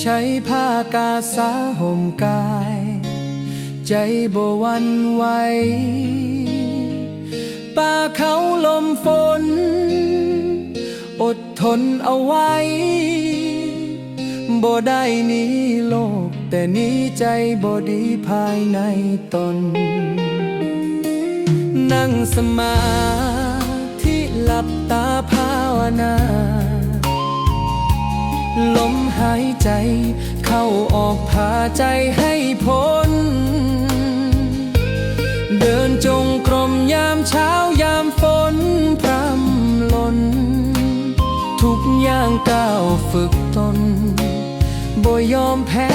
ใช้ผ้ากาสาห่มกาย ใจบวันไหวป่าเขาลมฝน อดทนเอาไว้บ่ได้นี้โลก แต่นี้ใจบ่ดีภายในตน นั่งสมาธิหลับตาภาวนา ลมหายใจ เข้าออกพาใจให้พ้น เดินจงกรมยามเช้ายามฝนพรำลน ทุกอย่างก้าวฝึกตนบ่ยอมแพ้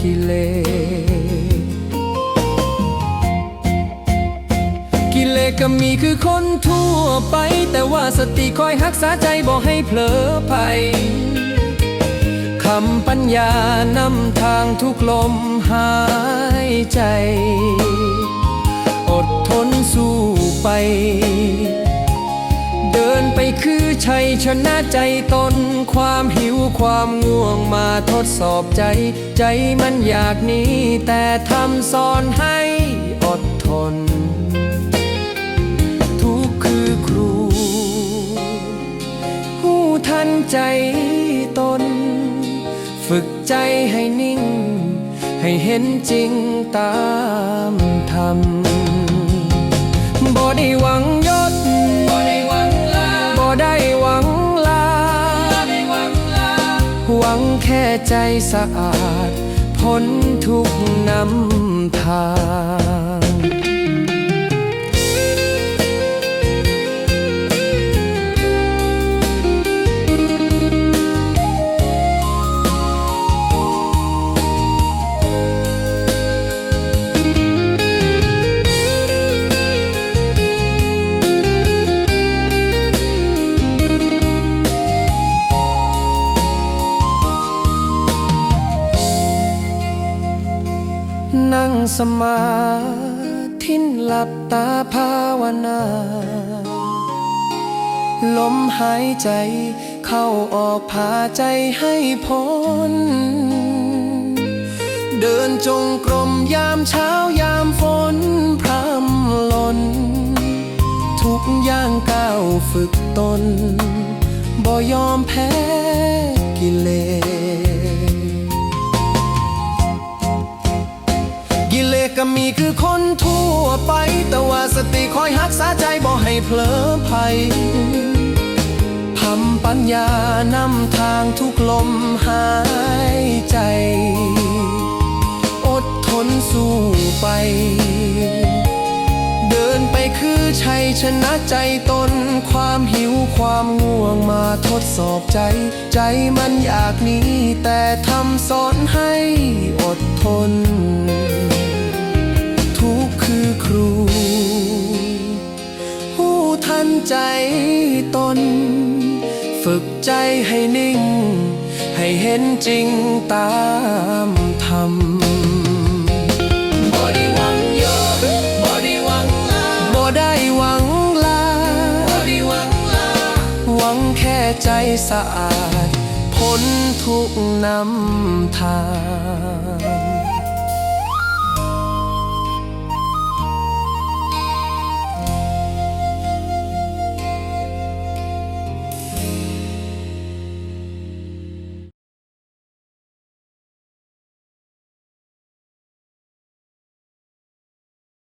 กิเลสกิเลสก็มีคือคนทั่ว ไป แต่ว่าสติคอยรักษาใจบอกให้เผลอไปคำปัญญานำทางทุกลมหายใจ อดทนสู้ไป เดินไปคือชัยชนะใจตน ความหิวความง่วงมาทดสอบใจ ใจมันอยากหนี้แต่ทำสอนให้ ฝึกใจให้นิ่ง ให้เห็นจริงตามธรรมบ่ได้หวังยศบ่ได้หวังลาบ่ได้หวังลาได้หวังลาหวังแค่ใจสะอาด พ้นทุกข์นำทาง สมาธิหลับตาภาวนา ลมหายใจเข้าออกพาใจให้พ้น เดินจงกรมยามเช้ายามฝนพรำลน ทุกอย่างก้าวฝึกตน บ่ยอมแพ้กิเลส ก็มีคือคนทั่วไป แต่ว่าสติคอยรักษาใจบ่ให้เผลอภัยทำปัญญานำทางทุกลมหายใจ อดทนสู้ไป เดินไปคือชัยชนะใจตน ความหิวความง่วงมาทดสอบใจ ใจมันอยากหนี้แต่ทำสอนให้อดทน ทันใจตน ฝึกใจให้นิ่ง ให้เห็นจริงตามธรรมบ่ได้หวังยศบ่ได้หวังลาบ่ได้หวังลาบ่ได้หวังลา หวังแค่ใจสะอาด พ้นทุกข์นำทาง